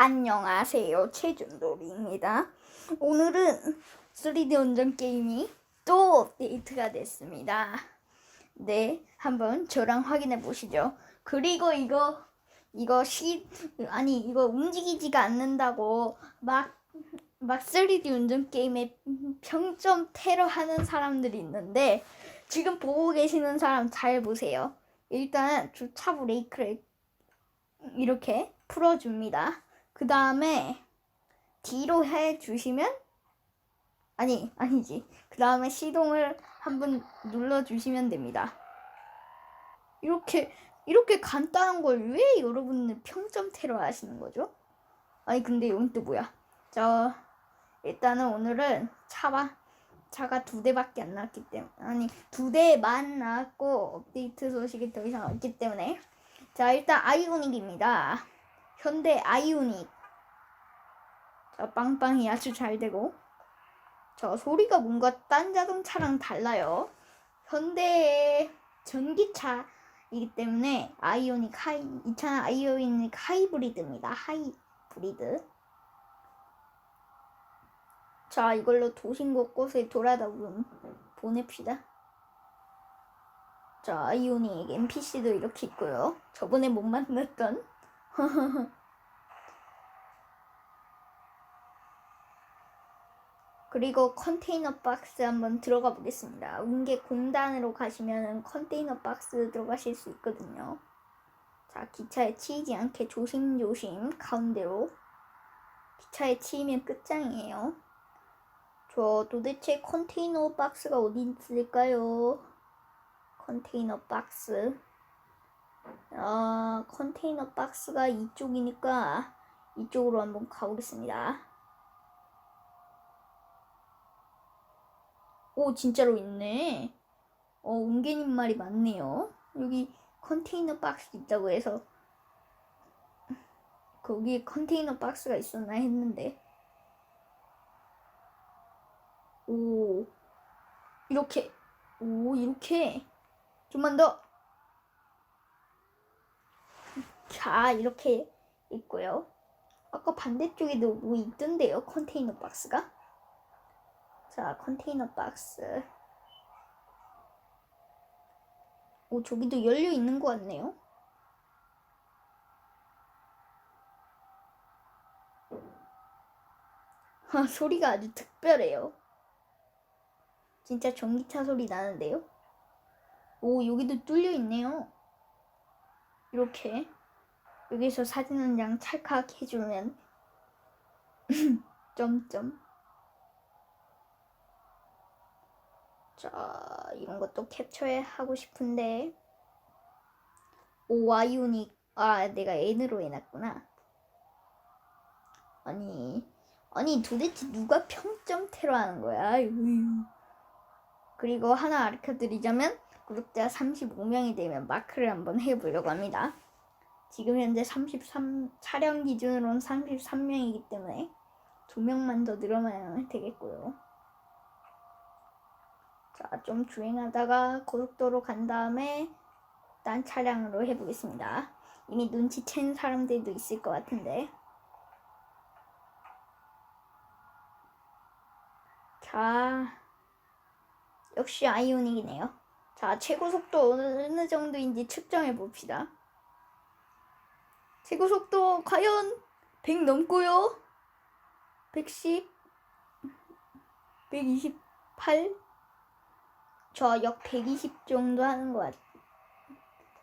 안녕하세요. 최준돌입니다. 오늘은 3D 운전 게임이 또 업데이트가 됐습니다. 네, 한번 저랑 확인해 보시죠. 그리고 이거 이거 시 아니 이거 움직이지가 않는다고 막 막 3D 운전 게임에 평점 테러 하는 사람들이 있는데 지금 보고 계시는 사람 잘 보세요. 일단 주차 브레이크를 이렇게 풀어줍니다. 그 다음에 뒤로 해 주시면 아니 아니지. 그 다음에 시동을 한번 눌러 주시면 됩니다. 이렇게 이렇게 간단한 걸 왜 여러분은 평점 테러 하시는 거죠? 아니 근데 여기 또 뭐야? 저 일단은 오늘은 차가 차가 두 대밖에 안 나왔기 때문에 아니 두 대만 나왔고 업데이트 소식이 더 이상 없기 때문에 자 일단 아이오닉입니다. 현대 아이오닉 자 빵빵이 아주 잘 되고 저 소리가 뭔가 딴 자동차랑 달라요. 현대의 전기차이기 때문에 아이오닉 하이 이 차는 아이오닉 하이브리드입니다. 하이브리드 자 이걸로 도심 곳곳에 돌아다 보면 보냅시다. 자 아이오닉 NPC도 이렇게 있고요. 저번에 못 만났던 그리고 컨테이너 박스 한번 들어가 보겠습니다. 운계 공단으로 가시면 컨테이너 박스 들어가실 수 있거든요. 자, 기차에 치이지 않게 조심조심 가운데로. 기차에 치이면 끝장이에요. 저 도대체 컨테이너 박스가 어디 있을까요? 컨테이너 박스. 아, 컨테이너 박스가 이쪽이니까 이쪽으로 한번 가보겠습니다. 오, 진짜로 있네. 어, 웅개님 말이 맞네요. 여기 컨테이너 박스 있다고 해서 거기에 컨테이너 박스가 있었나 했는데. 오, 이렇게, 오, 이렇게. 좀만 더. 자, 이렇게 있고요. 아까 반대쪽에도 뭐 있던데요, 컨테이너 박스가. 자, 컨테이너 박스. 오, 저기도 열려 있는 것 같네요. 아, 소리가 아주 특별해요. 진짜 전기차 소리 나는데요? 오, 여기도 뚫려 있네요. 이렇게. 여기서 사진 한 장 찰칵 해주면, 점점. 자, 이런 것도 캡처해 하고 싶은데. 오, 아이오닉. 아, 내가 N으로 해놨구나. 아니, 아니, 도대체 누가 평점 테러 하는 거야? 그리고 하나 알려 드리자면, 구독자 35명이 되면 마크를 한번 해보려고 합니다. 지금 현재 33, 촬영 기준으로는 33명이기 때문에 두 명만 더 늘어나면 되겠고요. 자, 좀 주행하다가 고속도로 간 다음에 딴 차량으로 해보겠습니다. 이미 눈치챈 사람들도 있을 것 같은데. 자, 역시 아이오닉이네요. 자, 최고 속도 어느 정도인지 측정해 봅시다. 최고 속도 과연 100 넘고요. 110, 128, 저 역 120 정도 하는 것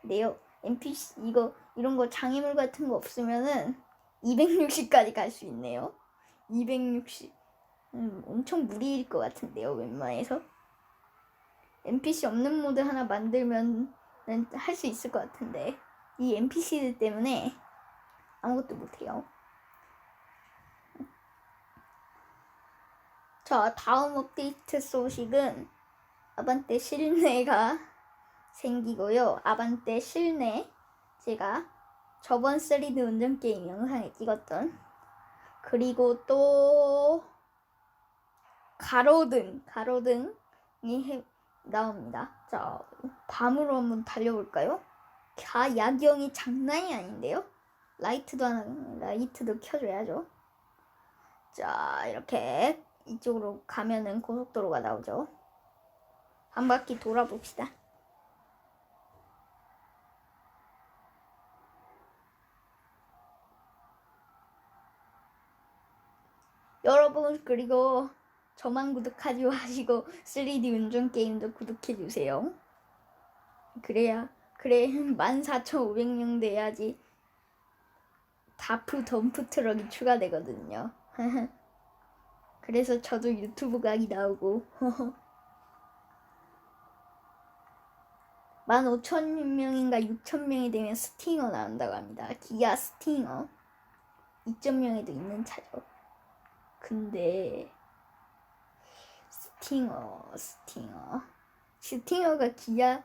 같네요. NPC 이거 이런 거 장애물 같은 거 없으면은 260까지 갈 수 있네요. 260. 음, 엄청 무리일 것 같은데요, 웬만해서. NPC 없는 모드 하나 만들면 할 수 있을 것 같은데 이 NPC들 때문에 아무것도 못해요. 자, 다음 업데이트 소식은 아반떼 실내가 생기고요. 아반떼 실내 제가 저번 3D 운전 게임 영상에 찍었던 그리고 또 가로등 가로등이 해, 나옵니다. 자, 밤으로 한번 달려볼까요? 자, 야경이 장난이 아닌데요? 라이트도 하나 라이트도 켜줘야죠. 자 이렇게 이쪽으로 가면은 고속도로가 나오죠. 한 바퀴 돌아봅시다. 여러분 그리고 저만 구독하지 마시고 3D 운전 게임도 구독해 주세요. 그래야 그래 14,500명 돼야지 다프 덤프 트럭이 추가되거든요. 그래서 저도 유튜브 각이 나오고 15,000명인가 6,000명이 되면 스팅어 나온다고 합니다. 기아 스팅어 2.0에도 있는 차죠. 근데 스팅어 스팅어 스팅어가 기아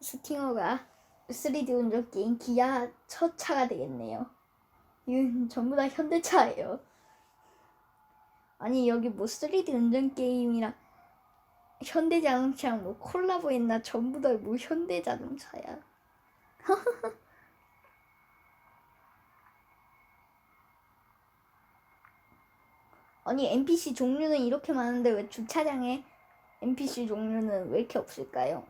스팅어가 3D 운전 게임 기아 첫 차가 되겠네요. 이건 전부 다 현대차예요. 아니 여기 뭐 3D 운전 게임이랑 현대자동차랑 뭐 콜라보했나 전부 다 뭐 현대자동차야. 아니 NPC 종류는 이렇게 많은데 왜 주차장에 NPC 종류는 왜 이렇게 없을까요?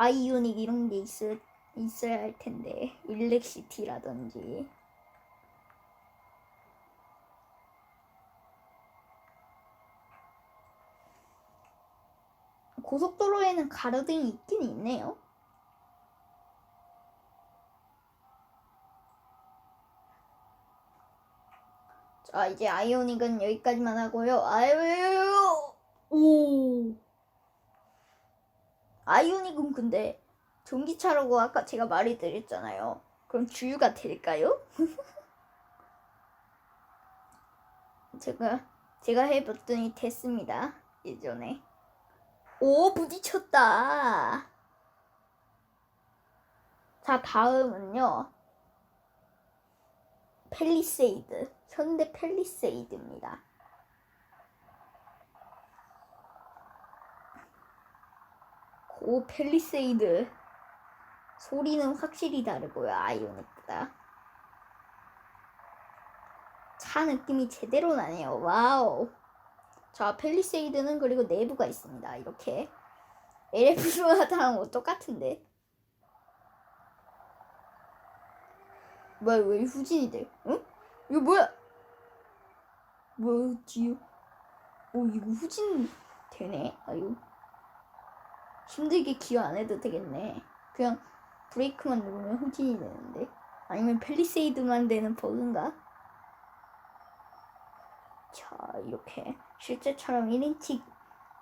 아이오닉 이런 게 있을, 있어야 할 텐데 일렉시티라든지 고속도로에는 가로등이 있긴 있네요. 자, 이제 아이오닉은 여기까지만 하고요. 아유, 오. 아이오닉은 근데 전기차라고 아까 제가 말이 드렸잖아요. 그럼 주유가 될까요? 제가 제가 해봤더니 됐습니다. 예전에. 오 부딪혔다. 자 다음은요. 펠리세이드 현대 펠리세이드입니다. 고 펠리세이드. 소리는 확실히 다르고요 아이오닉보다. 차 느낌이 제대로 나네요. 와우. 자 펠리세이드는 그리고 내부가 있습니다 이렇게. LF2마다랑 뭐 똑같은데. 뭐야 왜 후진이 돼? 응? 이거 뭐야? 뭐야 뒤에 오 이거 후진 되네 아유 힘들게 기어 안 해도 되겠네. 그냥 브레이크만 누르면 후진이 되는데. 아니면 펠리세이드만 되는 버그인가? 자, 이렇게 실제처럼 1인칭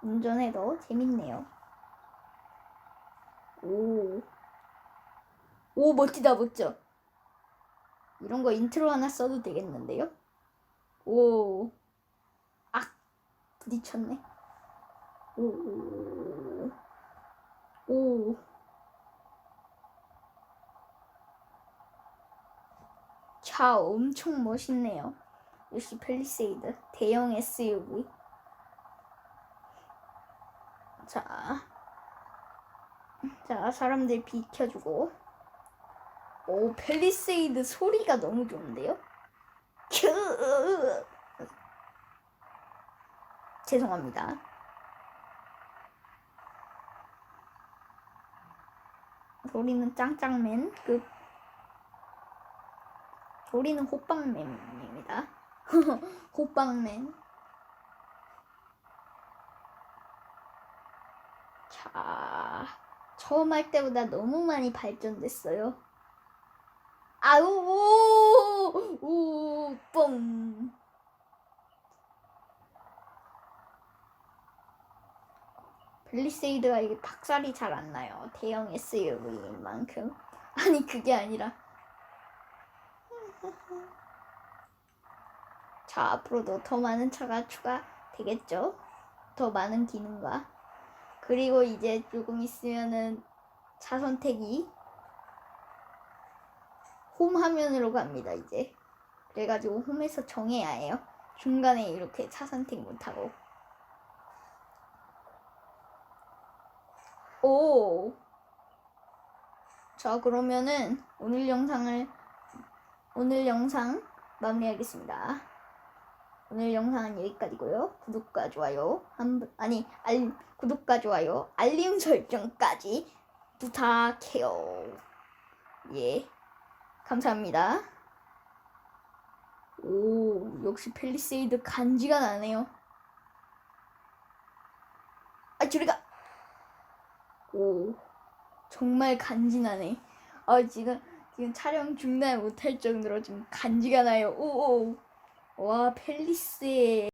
운전해도 재밌네요. 오. 오, 멋지다, 멋져. 이런 거 인트로 하나 써도 되겠는데요? 오. 악! 부딪혔네. 오. 오. 차 엄청 멋있네요. 역시 펠리세이드 대형 SUV. 자, 자 사람들 비켜주고. 오 펠리세이드 소리가 너무 좋은데요? 큐. 죄송합니다. 소리는 짱짱맨 급. 소리는 호빵맨입니다. 호빵맨. 자, 처음 할 때보다 너무 많이 발전됐어요. 아우, 오, 오, 뻥. 벨리세이드가 이게 박살이 잘 안 나요. 대형 SUV인 만큼. 아니, 그게 아니라. 자, 앞으로도 더 많은 차가 추가되겠죠? 더 많은 기능과. 그리고 이제 조금 있으면은 차 선택이 홈 화면으로 갑니다, 이제. 그래가지고 홈에서 정해야 해요. 중간에 이렇게 차 선택 못하고. 오. 자, 그러면은 오늘 영상을 오늘 영상 마무리하겠습니다. 오늘 영상은 여기까지고요. 구독과 좋아요 한 번- 아니 알 구독과 좋아요 알림 설정까지 부탁해요. 예, 감사합니다. 오, 역시 펠리세이드 간지가 나네요. 아, 저리 가. 오, 정말 간지나네. 아, 지금 지금 촬영 중단 못할 정도로 좀 간지가 나요. 오, 오. 와, 펠리세.